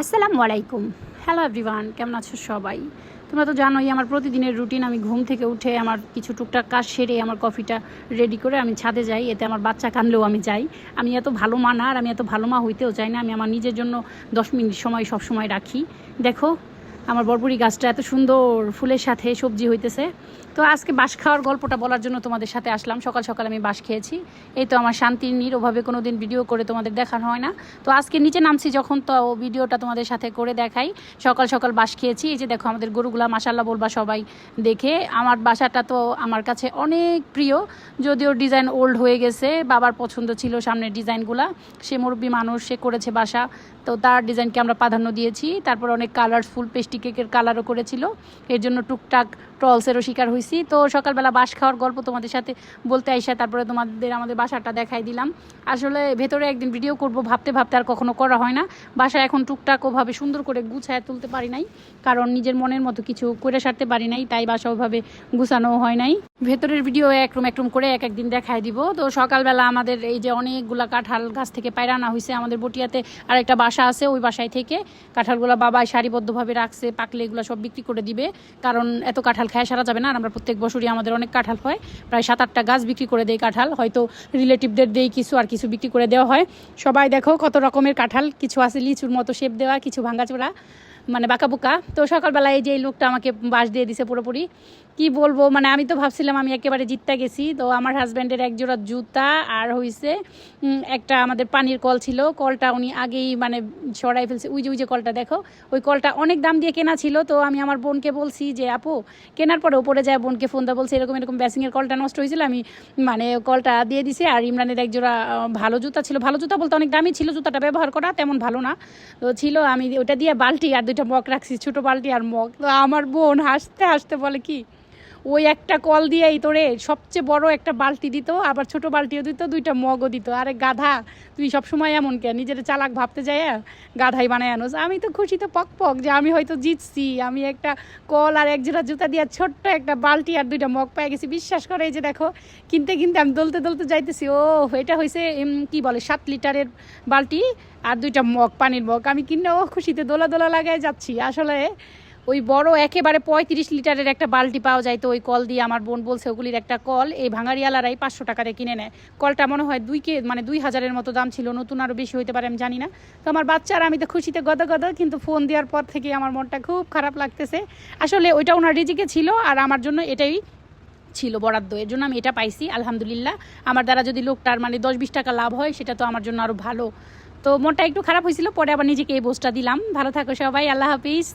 আসসালামু আলাইকুম। Hello everyone কেমন আছো সবাই? তোমরা তো জানোই আমার প্রতিদিনের রুটিন আমি ঘুম থেকে উঠে আমার কিছু টুকটাক কাজ সেরে আমার কফিটা রেডি করে আমি ছাদে যাই, এতে আমার বাচ্চা কানলেও আমি যাই। আমি এত ভালো মা না আর আমি এত ভালো মা হইতেও চাই না, আমি আমার নিজের জন্য দশ মিনিট সময় সব সময় রাখি। দেখো আমার বরবরি গাছটা এত সুন্দর ফুলের সাথে সবজি হইতেছে। তো আজকে বাঁশ খাওয়ার গল্পটা বলার জন্য তোমাদের সাথে আসলাম। সকাল সকাল আমি বাঁশ খেয়েছি। এই তো আমার শান্তির নীর ওভাবে কোনো দিন ভিডিও করে তোমাদের দেখানো হয় না। তো আজকে নিচে নামছি যখন, তো ভিডিওটা তোমাদের সাথে করে দেখাই। সকাল সকাল বাঁশ খেয়েছি। এই যে দেখো আমাদের গরুগুলা মাসাল্লাহ বলবা সবাই দেখে। আমার বাসাটা তো আমার কাছে অনেক প্রিয়। যদিও ডিজাইন ওল্ড হয়ে গেছে, বাবার পছন্দ ছিল সামনের ডিজাইনগুলা সে মুরব্বী মানুষ, সে করেছে বাসা। তো তার ডিজাইনকে আমরা প্রাধান্য দিয়েছি। তারপর অনেক কালারফুল পেস্টি কেকের কালারও করেছিল। এর জন্য টুকটাক ট্রলসেরও শিকার হয়েছি তো সকালবেলা বাস খাওয়ার গল্প তোমাদের সাথে বলতে আইসা, তারপরে তোমাদের আমাদের বাসাটা দেখাই দিলাম। আসলে ভেতরে একদিন ভিডিও করব, ভাবতে ভাবতে আর কখনো করা হয় না। বাসা এখন টুকটাক ওভাবে সুন্দর করে গুছায় তুলতে পারি নাই, কারণ নিজের মনের মতো কিছু করে সারতে পারি নাই, তাই বাসা ওভাবে গুছানো হয় নাই। ভেতরের ভিডিও একরুম একরুম করে এক একদিন দেখাই দিব। তো সকালবেলা আমাদের এই যে অনেকগুলা কাঁঠাল গাছ থেকে পায়রা আনা হয়েছে আমাদের বটিয়াতে, আরেকটা বাসা আছে ওই বাসায় থেকে। কাঁঠালগুলো বাবা সারিবদ্ধভাবে রাখছে। পাকলে এগুলো সব বিক্রি করে দিবে। কারণ এত কাঁঠাল খায় সারা যাবে না, আর আমরা প্রত্যেক বছরই আমাদের অনেক কাঁঠাল হয়। প্রায় সাত আটটা গাছ বিক্রি করে দেয় কাঁঠাল, হয়তো রিলেটিভদের দেই কিছু আর কিছু বিক্রি করে দেওয়া হয়। সবাই দেখো কত রকমের কাঁঠাল, কিছু আছে লিচুর মতো শেপ দেওয়া, কিছু ভাঙ্গাচোরা মানে বাঁকা বোকা তো সকালবেলা এই যে এই লোকটা আমাকে বাস দিয়ে দিছে পুরোপুরি। কি বলব মানে আমি তো ভাবছিলাম আমি একেবারে জিততে গেছি। তো আমার হাজব্যান্ডের এক জোড়া জুতা আর হইছে একটা আমাদের পানির কল ছিল। কলটা উনি আগেই মানে সরাই ফেলছে। ওই যে ওই যে কলটা দেখো, ওই কলটা অনেক দাম দিয়ে কেনা ছিল। তো আমি আমার বোনকে বলছি যে, আপু, কেনার পরে ওপরে যায় বোনকে ফোন দা। বলছে, এরকম এরকম ব্যাসিংয়ের কলটা নষ্ট হয়েছিল, আমি মানে কলটা দিয়ে দিছি। আর ইমরানের এক জোড়া ভালো জুতা ছিল। ভালো জুতা বলতে অনেক দামি ছিল। জুতাটা ব্যবহার করা তেমন ভালো না। তো ছিল, আমি ওটা দিয়ে বালতি আর মগ রাখছি ছোটো বালতি আর মগ। তো আমার বোন হাসতে হাসতে বলে কি ওই একটা কল দিয়েই তোরে সবচেয়ে বড় একটা বালতি দিত, আবার ছোট বালতিও দিত, দুইটা মগও দিত। আরে গাধা, তুই সবসময় এমন কে নিজের চালাক ভাবতে যায় গাধাই বানায় আনোস। আমি তো খুশিতে পক পক যে আমি হয়তো জিতছি। আমি একটা কল আর এক জোড়া জুতা দিয়ে ছোট্ট একটা বালতি আর দুইটা মগ পেয়ে গেছি। বিশ্বাস করে এই যে দেখো, কিনতে কিনতে আমি দলতে দলতে যাইতেছি। ও, এটা হয়েছে কি বলে, সাত লিটারের বালতি আর দুইটা মগ, পানির মগ। আমি কিনে ও খুশিতে দোলা দোলা লাগায় যাচ্ছি। আসলে ওই বড় একেবারে পঁয়ত্রিশ লিটারের একটা বালতি পাওয়া যায় তো ওই কল দিয়ে আমার বোন বলছে ওগুলির একটা কল, এই ভাঙারিয়ালারাই পাঁচশো টাকাতে কিনে নেয়। কলটা মনে হয় দুই কে মানে দুই হাজারের মতো দাম ছিল, নতুন আরও বেশি হইতে পারে, আমি জানি না। তো আমার বাচ্চারা আমি তো খুশিতে গদ গদ কিন্তু ফোন দেওয়ার পর থেকে আমার মনটা খুব খারাপ লাগতেছে। আসলে ওইটা ওনার রিজিকে ছিল আর আমার জন্য এটাই ছিল বরাদ্দ, এর জন্য আমি এটা পাইছি, আলহামদুলিল্লাহ। আমার দ্বারা যদি লোকটার মানে দশ বিশ টাকা লাভ হয়, সেটা তো আমার জন্য আরও ভালো। তো মনটা একটু খারাপ হয়েছিল, পরে আবার নিজেকে এই বোসটা দিলাম। ভালো থাকো সবাই, আল্লাহ হাফিজ।